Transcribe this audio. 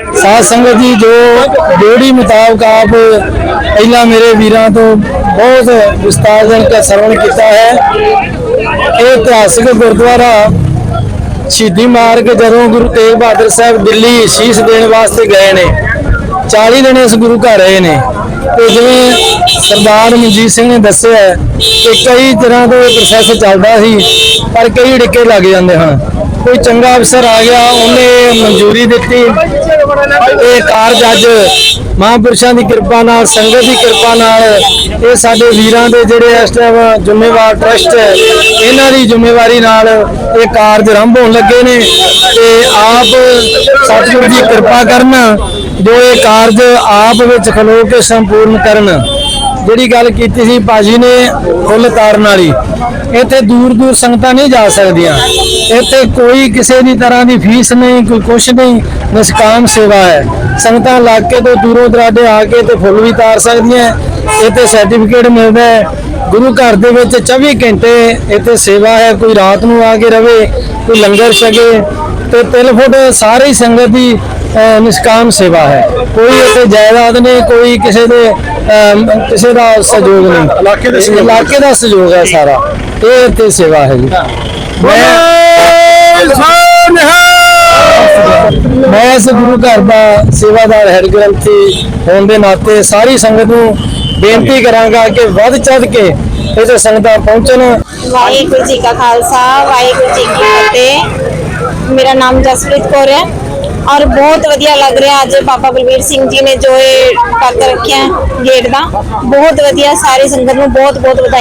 ਸਾਧ ਸੰਗਤ ਜੀ, ਜੋ ਡਿਊਟੀ ਮੁਤਾਬਕ ਆਪ ਪਹਿਲਾਂ ਮੇਰੇ ਵੀਰਾਂ ਤੋਂ ਬਹੁਤ ਵਿਸਤਾਰਜਨ ਕੇ ਸਰਵਣ ਕੀਤਾ ਹੈ। ਇਹ ਇਤਿਹਾਸਕ ਗੁਰਦੁਆਰਾ ਸ਼ਹੀਦੀ ਮਾਰਗ ਜਦੋਂ ਗੁਰੂ ਤੇਗ ਬਹਾਦਰ ਸਾਹਿਬ ਦਿੱਲੀ ਸ਼ੀਸ਼ ਦੇਣ ਵਾਸਤੇ ਗਏ ਨੇ 40 ਦਿਨ ਇਸ ਗੁਰੂ ਘਰ ਰਹੇ ਨੇ। ਤੇ ਜਿਵੇਂ ਸਰਦਾਰ ਮਨਜੀਤ ਸਿੰਘ ਨੇ ਦੱਸਿਆ ਕਿ ਕਈ ਤਰ੍ਹਾਂ ਦਾ ਪ੍ਰੋਸੈਸ ਚੱਲਦਾ ਸੀ, ਪਰ ਕਈ ਡਿੱਕੇ ਲੱਗ ਜਾਂਦੇ ਹਨ। ਕੋਈ ਚੰਗਾ ਅਫਸਰ ਆ ਗਿਆ, ਉਹਨੇ ਮਨਜ਼ੂਰੀ ਦਿੱਤੀ। ਇਹ ਕਾਰਜ ਅੱਜ ਮਹਾਂਪੁਰਸ਼ਾਂ ਦੀ ਕਿਰਪਾ ਨਾਲ, ਸੰਗਤ ਦੀ ਕਿਰਪਾ ਨਾਲ, ਇਹ ਸਾਡੇ ਵੀਰਾਂ ਦੇ ਜਿਹੜੇ ਇਸ ਟਾਈਮ ਜ਼ਿੰਮੇਵਾਰ ਟਰਸਟ ਹੈ, ਇਹਨਾਂ ਦੀ ਜ਼ਿੰਮੇਵਾਰੀ ਨਾਲ ਇਹ ਕਾਰਜ ਆਰੰਭ ਹੋਣ ਲੱਗੇ ਨੇ ਤੇ ਆਪ ਸਤਿਗੁਰੂ ਦੀ ਕਿਰਪਾ ਕਰਨ ਜੋ ਇਹ ਕਾਰਜ ਆਪ ਵਿੱਚ ਖਲੋ ਕੇ ਸੰਪੂਰਨ ਕਰਨ। ਜਿਹੜੀ ਗੱਲ ਕੀਤੀ ਸੀ ਭਾਜੀ ਨੇ ਫੁੱਲ ਤਾਰਨ ਵਾਲੀ, ਇੱਥੇ ਦੂਰ ਦੂਰ ਸੰਗਤਾਂ ਨਹੀਂ ਜਾ ਸਕਦੀਆਂ। ਇੱਥੇ ਕੋਈ ਕਿਸੇ ਦੀ ਤਰ੍ਹਾਂ ਦੀ ਫੀਸ ਨਹੀਂ, ਕੋਈ ਕੁਛ ਨਹੀਂ ਨਿਸ਼ਕਾਮ ਸੇਵਾ ਹੈ। ਸੰਗਤਾਂ ਇਲਾਕੇ ਤੋਂ ਦੂਰੋਂ ਦਰਾਡੇ ਆ ਕੇ ਤੇ ਫੁੱਲ ਵੀ ਤਾਰ ਸਕਦੀਆਂ ਇੱਥੇ ਸਰਟੀਫਿਕੇਟ ਮਿਲਦਾ ਹੈ। ਗੁਰੂ ਘਰ ਦੇ ਵਿੱਚ 24 ਘੰਟੇ ਇੱਥੇ ਸੇਵਾ ਹੈ। ਕੋਈ ਰਾਤ ਨੂੰ ਆ ਕੇ ਰਵੇ, ਕੋਈ ਲੰਗਰ ਛਕੇ ਤੇ ਤਿਲ ਫੁੱਟ ਸਾਰੀ ਸੰਗਤ ਦੀ ਨਿਸ਼ਕਾਮ ਸੇਵਾ ਹੈ। ਕੋਈ ਇੱਥੇ ਜਾਇਦਾਦ ਨਹੀਂ, ਕੋਈ ਕਿਸੇ ਦੇ ਕਿਸੇ ਦਾ ਸਹਿਯੋਗ ਨਹੀਂ। ਇਲਾਕੇ ਦੇ ਇਲਾਕੇ ਦਾ ਸਹਿਯੋਗ ਹੈ ਸਾਰਾ। ਇਹ ਇੱਥੇ ਸੇਵਾ ਹੈ ਜੀ। ਮੈਂ ਇਸ ਗੁਰੂ ਘਰ ਦਾ ਸੇਵਾਦਾਰ ਹੈਡ ਗ੍ਰੰਥੀ ਹੋਣ ਦੇ ਨਾਤੇ ਸਾਰੀ ਸੰਗਤ ਨੂੰ ਬੇਨਤੀ ਕਰਾਂਗਾ ਕਿ ਵੱਧ ਚੜ ਕੇ ਇੱਥੇ ਸੰਗਤਾਂ ਪਹੁੰਚਣ। ਵਾਹਿਗੁਰੂ ਜੀ ਕਾ ਖਾਲਸਾ ਵਾਹਿਗੁਰੂ ਜੀ ਕੀ ਫਤਿਹ। ਮੇਰਾ ਨਾਮ ਜਸਪ੍ਰੀਤ ਕੌਰ ਹੈ। ਔਰ ਬਹੁਤ ਵਧੀਆ ਲੱਗ ਰਿਹਾ ਅੱਜ ਬਾਬਾ ਬਲਵੀਰ ਸਿੰਘ ਜੀ ਨੇ ਜੋ ਇਹ ਕਰ ਰੱਖਿਆ ਗੇਟ ਦਾ। ਬਹੁਤ ਵਧੀਆ ਸਾਰੇ ਸੰਗਤ ਨੂੰ ਬਹੁਤ ਬਹੁਤ ਵਧਾਈ